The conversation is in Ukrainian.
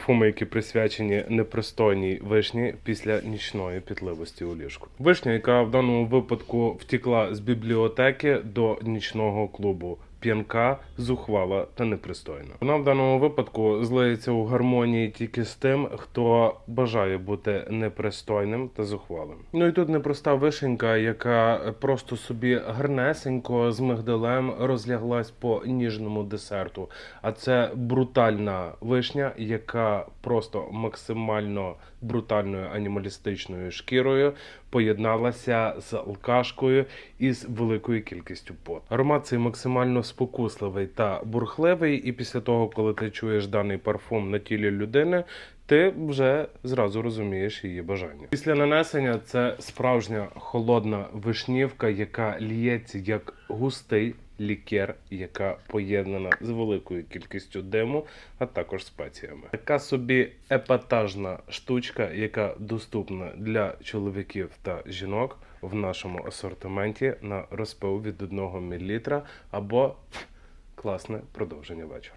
парфуми, які присвячені непристойній вишні після нічної пітливості у ліжку. Вишня, яка в даному випадку втікла з бібліотеки до нічного клубу. П'янка, зухвала та непристойна. Вона в даному випадку злиється у гармонії тільки з тим, хто бажає бути непристойним та зухвалим. Ну і тут непроста вишенька, яка просто собі гарнесенько з мигдалем розляглась по ніжному десерту. А це брутальна вишня, яка просто максимально брутальною анімалістичною шкірою поєдналася з алкашкою із великою кількістю пот. Аромат цей максимально спокусливий та бурхливий, і після того, коли ти чуєш даний парфум на тілі людини, ти вже зразу розумієш її бажання. Після нанесення це справжня холодна вишнівка, яка ліється як густий лікер, яка поєднана з великою кількістю диму, а також спеціями. Така собі епатажна штучка, яка доступна для чоловіків та жінок в нашому асортименті на розпил від 1 мл або класне продовження вечора.